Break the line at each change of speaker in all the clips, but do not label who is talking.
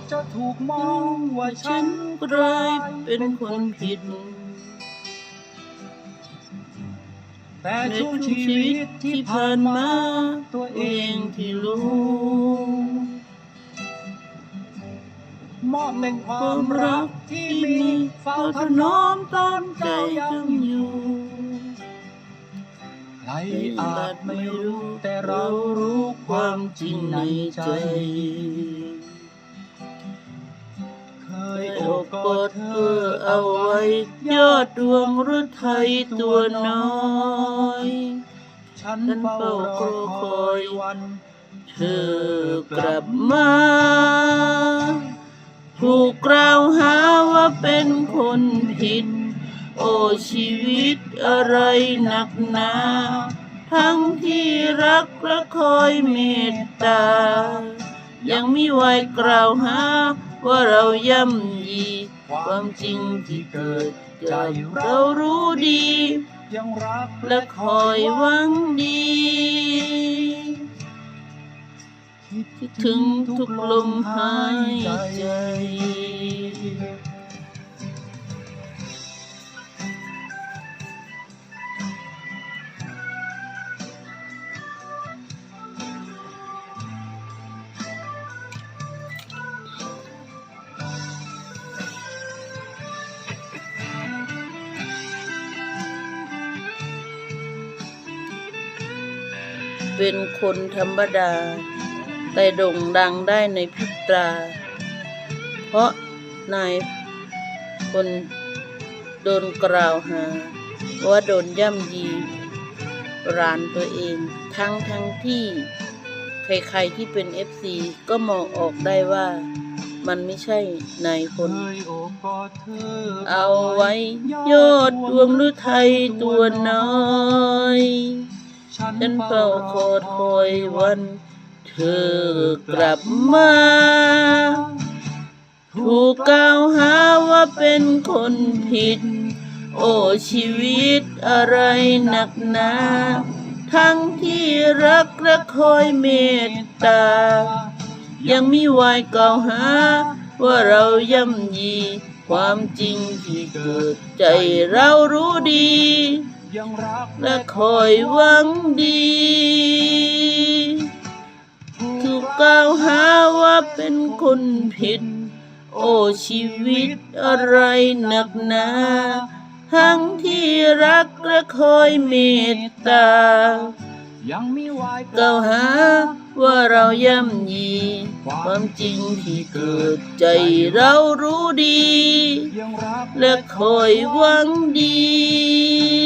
จจะถูกมองว่าฉั
ฉั
น
นกลายเป็นคนผิด
แต่
ใน
ช่วง
ทุก
ชี
ชี
วิ
วิ
ต
ต
ที่
ที่
ผ่า
ผ่านน
มา
มา
ตัว
ตัว
เอ
เองง
ที่
ที่
รู้
รู้
มอบหนึ่งค
ควาวามม
รั
รั
ก
ก
ที่
ที่
มี
มี
เฝ้า
เฝ้า
ถ
ถ
น
น
อ
อ
ม
ม
ต
ต
อ
อนน
เจ้า
เจ้า
ยั
ยังง
อ
อยู่ ยู่
ใครอาจไม่รู้แต่เรารู้ความจริงในใจ
กอดเธอเอา
เอา
ไว้ ยอดดวงฤทัยตัวน้อย
ฉันเฝ้า
ร
อ
รอ
คอ
ยย
วัน
เธอกลับมาถูกกล่าวหาว่าเป็นคนผิด โอ้ชีวิตอะไรหนักหนาทั้งที่รักและคอยเมตตา ยังมีไว้กล่าวหา ว่าเราย่ำยี ความจริงที่เกิดจากเรารู้ดี
ยังรัก
และคอยหวังดี
คิด
คิดถึงทุกลมหายใจ เป็นคนธรรมดา แต่โด่งดังได้ในพริบตา เพราะนายคนโดนกล่าวหา ว่าโดนย่ำยีร้านตัวเอง ทั้งทั้งที่ ใครๆที่เป็นเอฟซีก็มองออกได้ว่ามันไม่ใช่นายคน
เคยโอบกอดเธอ
เอาไว้ยอดดวงฤทัยตัวน้อย ฉันเฝ้าคอยคอยวัน เธอกลับมา ถูกกล่าวหาว่าเป็นคนผิด โอ้ชีวิตอะไรหนักหนาทั้งที่รักและคอยเมตตา ยังมีวายกล่าวหา ว่าเราย่ำยี ความจริงที่เกิดใจเรารู้ดี และคอยหวังดี ถูกกล่าวหาว่าเป็นคนผิด โอ้ชีวิตอะไรหนักหนาทั้งที่รักและคอยเมตตา
ยังมีวาย
กล่าวหาว่าเราย่ำยี ความจริงที่เกิดใจเรารู้ดี และคอยหวังดี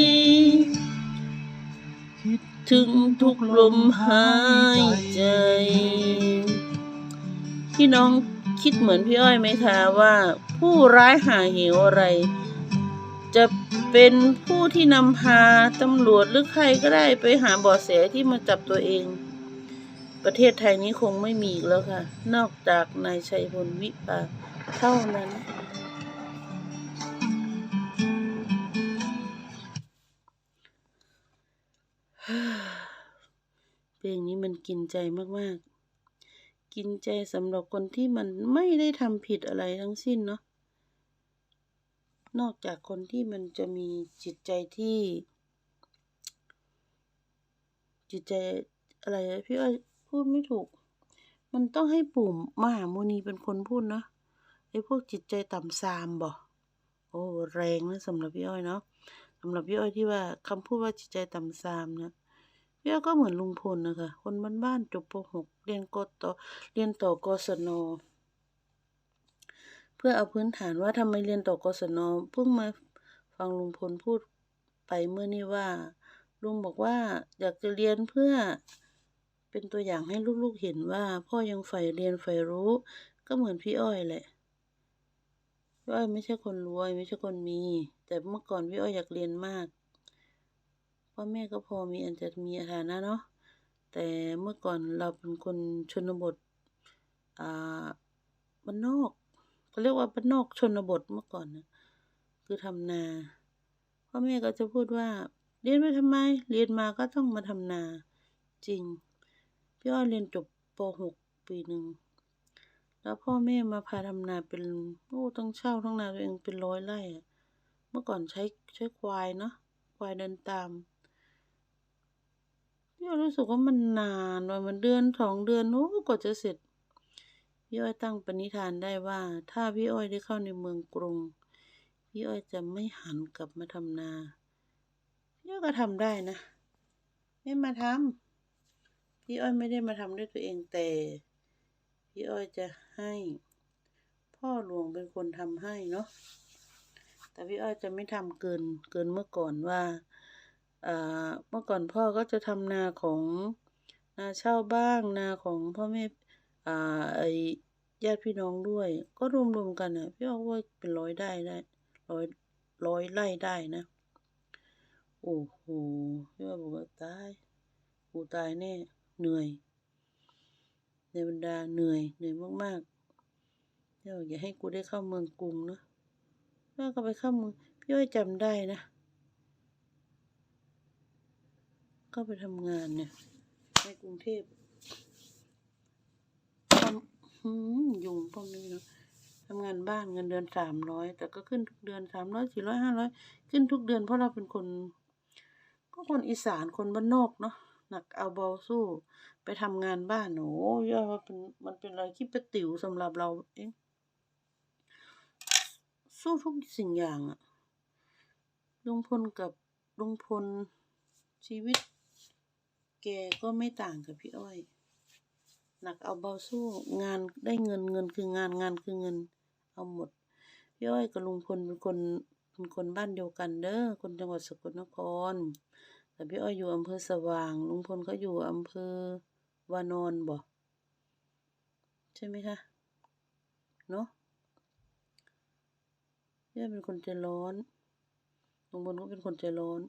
ถึงทุกลมหายใจ พี่น้องคิดเหมือนพี่อ้อยไหมคะว่า ผู้ร้ายหาเหวอะไร จะเป็นผู้ที่นำพาตำรวจหรือใครก็ได้ไปหาเบาะแสที่มาจับตัวเอง ประเทศไทยนี้คงไม่มีแล้วค่ะ นอกจากนายชัยพลวิปาเท่านั้น เพลงนี้มันกินใจมากๆ กินใจสำหรับคนที่มันไม่ได้ทำผิดอะไรทั้งสิ้นเนาะ นอกจากคนที่มันจะมีจิตใจที่ จิตใจอะไรอะพี่อ้อยพูดไม่ถูก มันต้องให้ปู่มหาโมนีเป็นคนพูดเนาะไอ้พวกจิตใจต่ำซามบ่โอ้แรงนะสำหรับพี่อ้อยเนาะสำหรับพี่อ้อยที่ว่าคำพูดว่าจิตใจต่ำซามนะ พี่อ้ยก็เหมือนลุงพลนะคะ คนบ้านๆจบป .6 เรียนกต่อเรียนต่อกศน เพื่อเอาพื้นฐานว่าทำไมเรียนต่อกศนเพิ่งมาฟังลุงพลพูดไปเมื่อนี้ว่า ลุงบอกว่าอยากจะเรียนเพื่อเป็นตัวอย่างให้ลูกๆเห็นว่า พ่อยังใฝ่เรียนใฝ่รู้ ก็เหมือนพี่อ้อยแหละพี่อ้อยไม่ใช่คนรวยไม่ใช่คนมี แต่เมื่อก่อนพี่อ้อยอยากเรียนมาก พ่อแม่ก็พอมีอันจะมีฐานะเนาะแต่เมื่อก่อนเราเป็นคนชนบทอ่าบ้านนอกเขาเรียกว่าบ้านนอกชนบทเมื่อก่อนนะคือทำนาพ่อแม่ก็จะพูดว่า เรียนไปทำไม เรียนมาก็ต้องมาทำนา จริงพี่อ้อเรียนจบป .6 ปีหนึ่งแล้วพ่อแม่มาพาทำนาเป็นโอ้ต้องเช่าทั้งนาตัวเองเป็นร้อยไร่อะเมื่อก่อนใช้ใช้ควายเนาะควายเดินตาม พี่อยรู้สึกว่ามันนานว่ามันเดือนสองเดือนโอ้กว่าจะเสร็จพี่อ้อยตั้งปณิธานได้ว่า ถ้าพี่อ้อยได้เข้าในเมืองกรุงพี่อ้อยจะไม่หันกลับมาทำนาพี่อ้อยก็ทำได้นะ ไม่มาทำพี่อ้อยไม่ได้มาทำด้วยตัวเองแต่ พี่อ้อยจะให้ พ่อหลวงเป็นคนทำให้เนาะแต่พี่อ้อยจะไม่ทำเกินเกินเมื่อก่อนว่า เมื่อก่อนพ่อก็จะทำนาของนาเช่าบ้างนาของพ่อแม่อ่าไอญาติพี่น้องด้วย ก็รวมๆกันอะพี่อ้อว่าเป็นร้อยได้ได้ร้อยร้อยไร่ได้นะ โอ้โหพี่อ้อยบอกว่าตายกูตายแน่เหนื่อย ในบรรดาเหนื่อยเหนื่อยมากๆพี่อ้อยอย่าให้กูได้เข้าเมืองกรุงนะพี่อ้อยก็ไปเข้าเมืองพี่อ้อยจำได้นะ ก็ไปทำงานเนี่ย ในกรุงเทพทำหืมยุงพวกนี้เนาะทำงานบ้านเงินเดือนสามร้อยแต่ก็ขึ้นทุกเดือนสามร้อยสี่ร้อยห้าร้อยขึ้นทุกเดือนเพราะเราเป็นคน ก็คนอีสานคนบ้านนอกเนาะหนักเอาเบาสู้ไปทำงานบ้านโอ้ยว่าเป็นมันเป็นอะไรที่ประติ๋วสำหรับเราเองสู้ทุกสิ่งอย่างอะลุงพลกับลุงพลชีวิต แกก็ไม่ต่างกับพี่อ้อย หนักเอาเบาสู้งานได้เงินเงินคืองานงานคือเงิน เอาหมด พี่อ้อยกับลุงพลเป็นคนเป็นคนบ้านเดียวกันเด้อคนจังหวัดสกลนคร แต่พี่อ้อยอยู่อำเภอสว่าง ลุงพลเขาอยู่อำเภอวานอนบ่ใช่ไหมคะเนาะพี่อ้อยเป็นคนใจร้อนลุงพลก็เป็นคนใจร้อน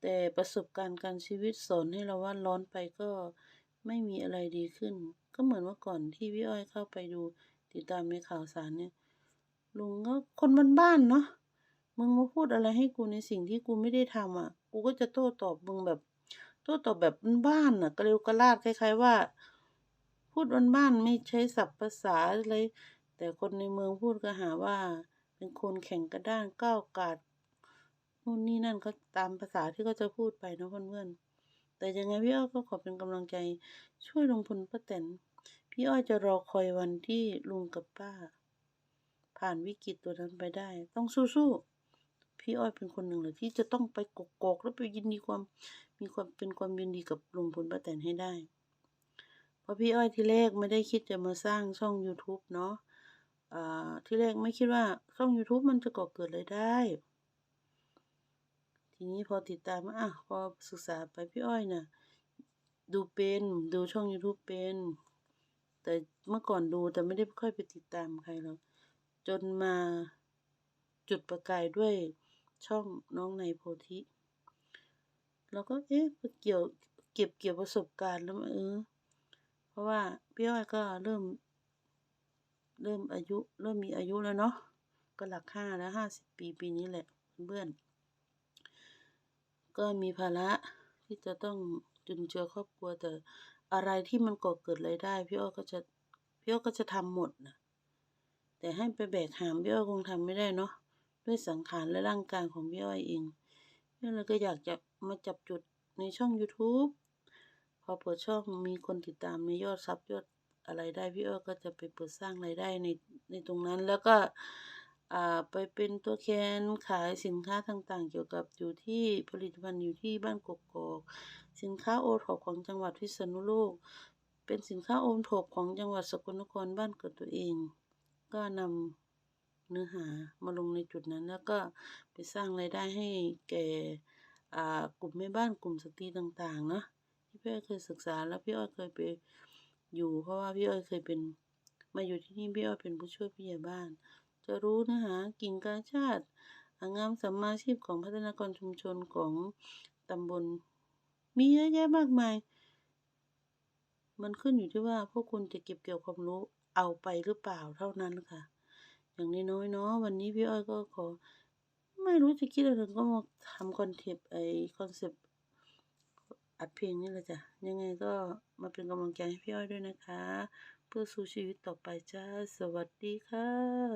แต่ประสบการณ์การชีวิตสอนให้เราว่าร้อนไปก็ไม่มีอะไรดีขึ้น ก็เหมือนว่าก่อนที่พี่อ้อยเข้าไปดูติดตามในข่าวสารเนี่ย ลุงก็คนบ้านๆเนาะมึงมาพูดอะไรให้กูในสิ่งที่กูไม่ได้ทำอะ กูก็จะโต้ตอบมึงแบบ โต้ตอบแบบบ้านๆอะกระเร็วกระลาดคล้าย ๆ ว่า พูดบ้านๆไม่ใช้ศัพท์ภาษาอะไรแต่คนในเมืองพูดก็หาว่า เป็นคนแข็งกระด้างก้าวกาด นู่นนี่นั่นก็ตามภาษาที่เขาจะพูดไปนะเพื่อนๆแต่ยังไงพี่อ้อยก็ขอเป็นกำลังใจช่วยลุงพลป้าแตนพี่อ้อยจะรอคอยวันที่ลุงกับป้า ผ่านวิกฤตตัวนั้นไปได้ ต้องสู้ๆพี่อ้อยเป็นคนหนึ่งเลยที่จะต้องไปกกอกแล้วไปยินดีความมีความเป็นความยินดีกับลุงพลป้าแตนให้ได้เพราะพี่อ้อยที่แรกไม่ได้คิดจะมาสร้างช่อง YouTube เนาะอ่าที่แรกไม่คิดว่าช่อง YouTube มันจะก่อเกิดรายได้ ทีนี้พอติดตามอะพอศึกษาไปพี่อ้อยน่ะ ดูเป็นดูช่อง YouTube เป็น แต่เมื่อก่อนดูแต่ไม่ได้ค่อยไปติดตามใครหรอกจนมาจุดประกายด้วยช่องน้องในโพธิเราก็เอ๊ะเกี่ยวเก็บเกี่ยวประสบการณ์แล้วเออ เพราะว่าพี่อ้อยก็เริ่ม เริ่มอายุ เริ่มมีอายุแล้วเนาะก็หลักห้าแล้วห้าสิบปีปีนี้แหละเพื่อน ก็มีภาระที่จะต้องจุนเจือครอบครัวแต่อะไรที่มันก่อเกิดรายได้พี่อ้อยก็จะพี่อ้อยก็จะทำหมดนะแต่ให้ไปแบกหามพี่อ้อยคงทำไม่ได้เนาะด้วยสังขารและร่างกายของพี่อ้อยเองพี่อ้อยเลยก็อยากจะมาจับจุดในช่อง YouTube พอเปิดช่องมีคนติดตามในยอดซับยอดอะไรได้พี่อ้อยก็จะไปเปิดสร้างรายได้ในในตรงนั้นแล้วก็ ไปเป็นตัวแทนขายสินค้าต่างๆ เกี่ยวกับอยู่ที่ผลิตภัณฑ์อยู่ที่บ้านกกอกสินค้าโอท็อปของจังหวัดพิษณุโลก เป็นสินค้าโอท็อปของจังหวัดสกลนครบ้านเกิดตัวเอง ก็นำเนื้อหามาลงในจุดนั้น แล้วก็ไปสร้างรายได้ให้แก่กลุ่มแม่บ้านกลุ่มสตรีต่างๆเนาะที่พี่อ้อยเคยศึกษาแล้วพี่อ้อยเคยไปอยู่ เพราะว่าพี่อ้อยเคยเป็นมาอยู่ที่นี่พี่อ้อยเป็นผู้ช่วยผู้ใหญ่บ้าน จะรู้เนื้อหากิ่งกาชาติงามสัมมาชีพของพัฒนากรชุมชนของตำบล มีเยอะแยะมากมาย มันขึ้นอยู่ที่ว่าพวกคุณจะเก็บเกี่ยวความรู้เอาไปหรือเปล่าเท่านั้นค่ะ อย่างน้อยๆเนาะวันนี้พี่อ้อยก็ขอ ไม่รู้จะคิดอะไรก็มาทำคอนเทปต์ไอคอนเซปต์อัดเพลงนี่แหละจ้ะ ยังไงก็มาเป็นกำลังใจให้พี่อ้อยด้วยนะคะ เพื่อสู้ชีวิตต่อไปจ้า สวัสดีค่ะ